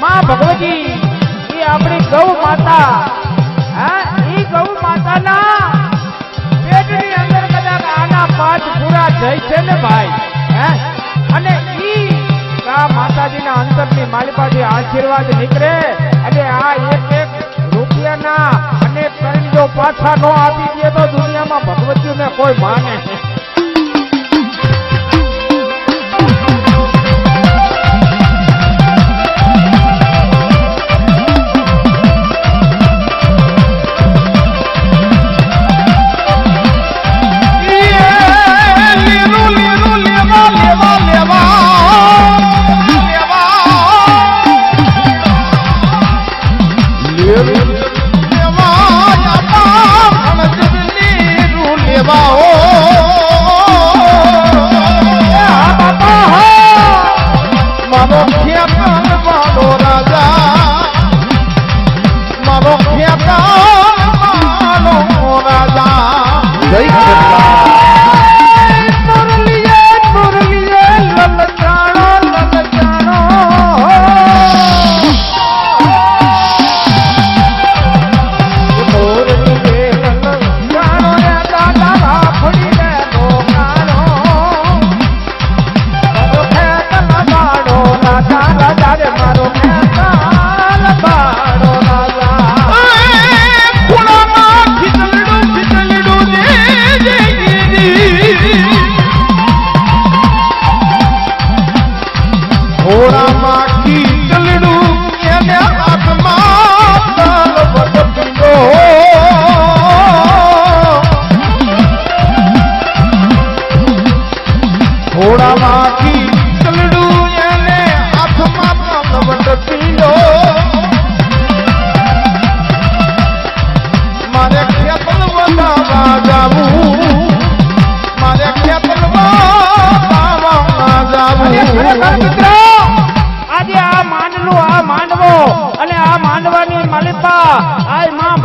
માં ભગવતી, એ આપણી ગૌ માતા. હા? એ ગૌ માતાના પેટની અંદર કદાચ આના પાંચ પૂરા જઈ છે ને ભાઈ. હે? અને ઈ આ માતાજીના અંતરની માલિપાથી આશીર્વાદ નીકળે અને આ એક એક રૂપિયાના અને કરીને જો પાછા ન આપી દે તો દુનિયામાં ભગવતીને કોઈ માને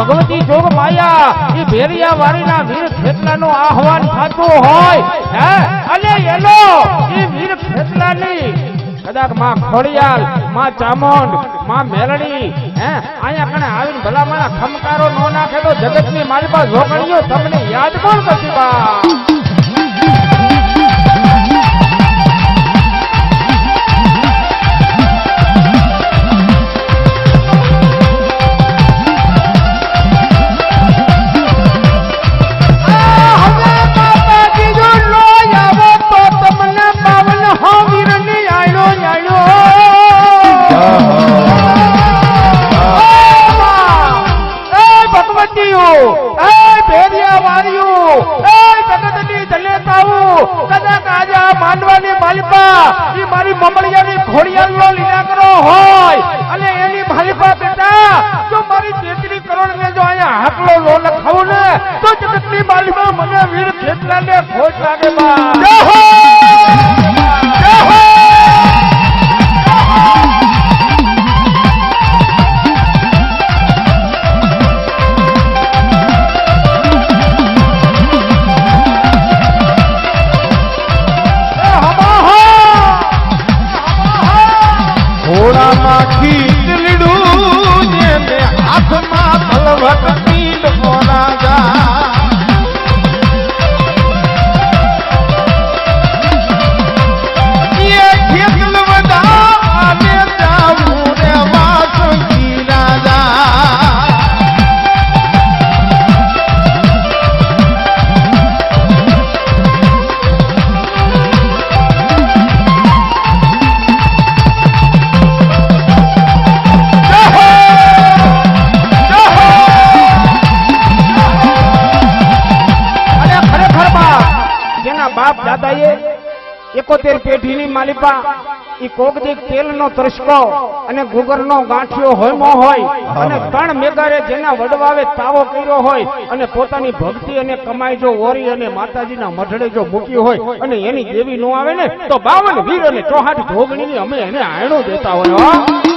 ભગવતી જોગ માયા એ ભેરિયા વાળીના વીર ખેતલાનું આહવાન થતું હોય. હે? અને એનો એ વીર ખેતલાની કદાચમાં ખોડિયાલ, માં ચામુંડ, માં મેલડી હે? અહીંયા કણે આવીને ભલા મારા ખમકારો નો નાખે તો જગતની માલિકા ઝોકડીઓ તમને યાદ કોણ કરતી બા? મારી મમળિયાની ઘોડિયાળનો લીલા કરો હોય અને એની માલિકા બેટા, જો મારી તેત્રી કરોડ ને જો અહીંયા હાથલો લો લખાવું ને, તો જગતની માલિકા મને વીર ખેતલાને ખોટ લાગે બા. પેઢીની માલિપા ઈ કોગદીક તેલનો તરસકો અને ગુગરનો ગાંઠિયો હોયમો હોય અને ત્રણ મેગારે જેના વડવાવે તાવો કર્યો હોય અને પોતાની ભક્તિ અને કમાઈ જો ઓરી અને માતાજીના મઢડે જો મૂકી હોય અને એની દેવી નો આવે ને તો બાવન વીર અને ચોહાટ ભોગણીની અમે એને આયણો દેતા હોય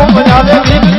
ઓ બનાવે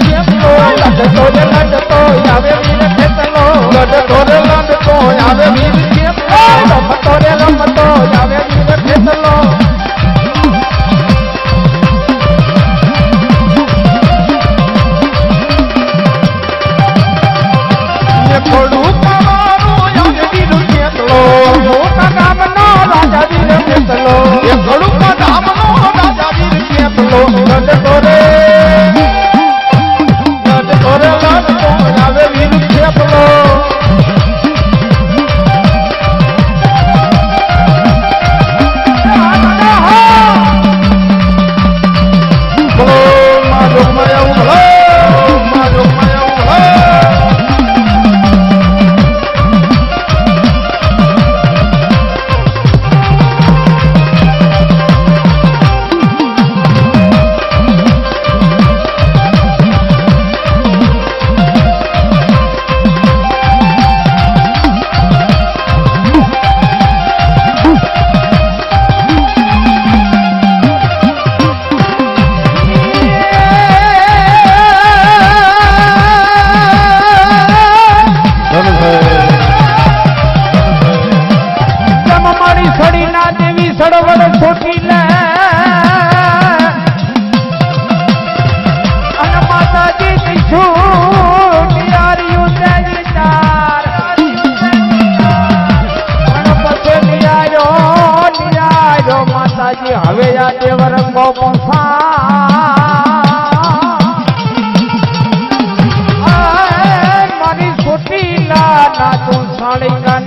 સડવડ છોટી લે અને માતાજી કીધું નિયાર્યું તે વિચાર માતાજી, હવે આ દેવ રંગો મારી છોટી લા ના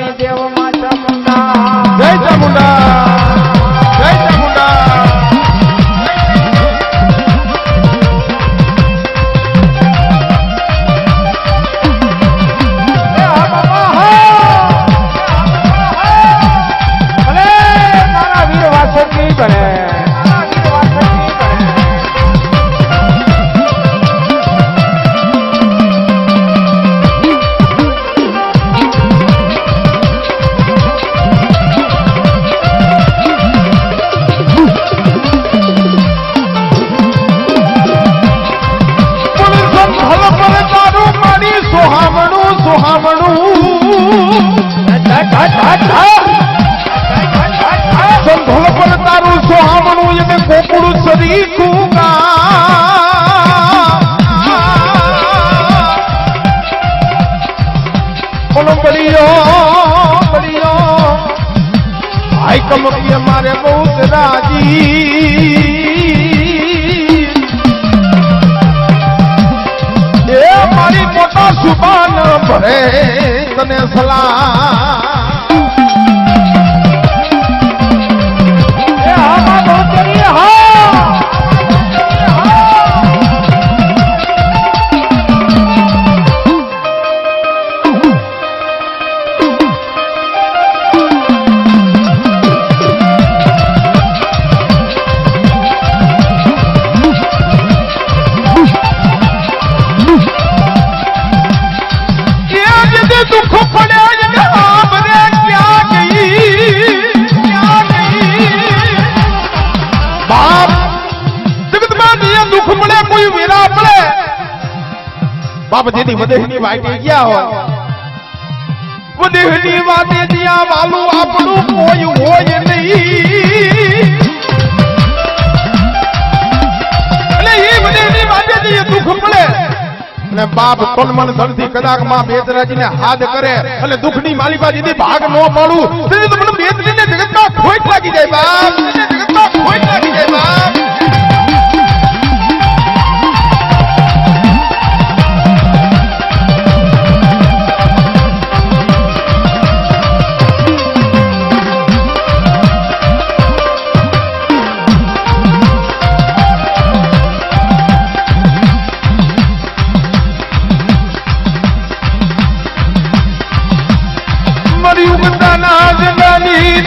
રાજી એ મારી મોટા સુબાન ભરે તને સલાહ બાપ જેની વદેહની વાટી ગયા હોય. વદેહની વાટી જ્યાં વાલું આપણું કોઈ હોય નહીં. અને એ વદેહની વાટી જે દુઃખ પડે. અને બાપ તનમન ધનથી કદાચમાં બેતરાજીને હાથ કરે અને દુઃખની માલિકા દીદી ભાગ ન પાડું. તો મને બેતરીને જગતમાં ખોટ લાગી જાય બાપ. જગતમાં ખોટ લાગી જાય બાપ.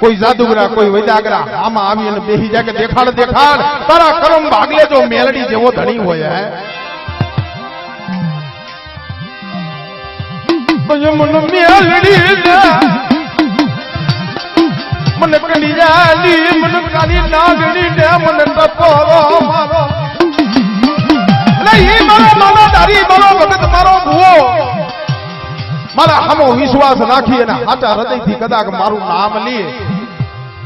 કોઈ જાદુગરા, કોઈ વૈદાગરા. આમાં આવી અને બેહી જાય કે દેખાડ દેખાડ. તારા કરમ ભાગલે જો મેલડી જેવો ધણી હોય, હે. મને મેલડી મને કલિયાલી મને કાલી નાગણી ને મને તપો મારો. લઈ મારો મારો દારી મારો મારા હમો વિશ્વાસ રાખી અને સાચા હૃદયથી કદાચ મારું નામ લે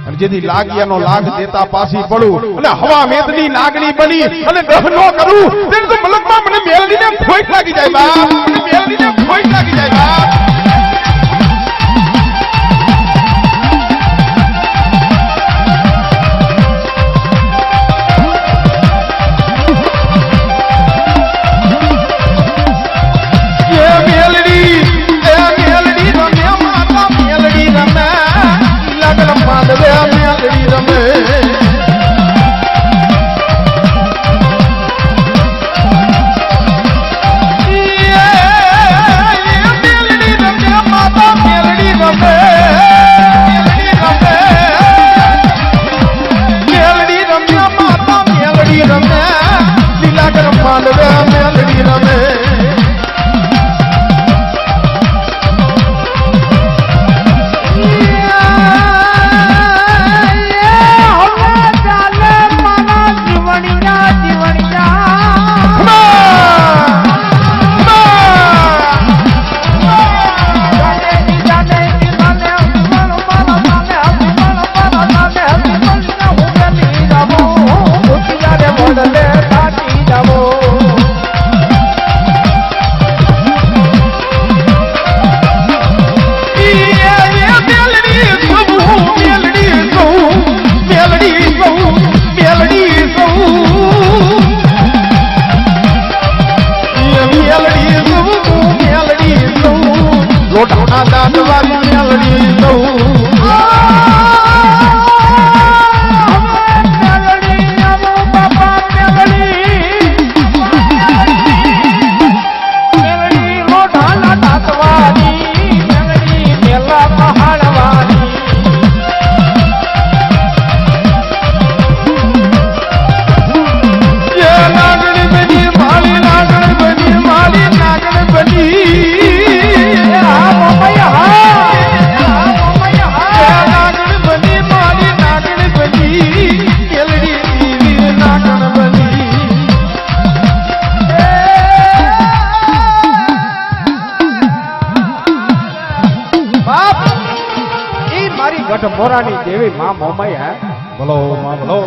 અને જેથી લાગ્યાનો લાગ દેતા પાછી પડું. અને હવા મેદની નાગણી બની અને દહ નો કરું. તેમ તો મલકમાં મને મેલડીને ખોટ લાગી જાય બા મેલડીને ખોટ લાગી જાય બાપ. મારી દેવી માં મોમૈયા બોલો માં ભલો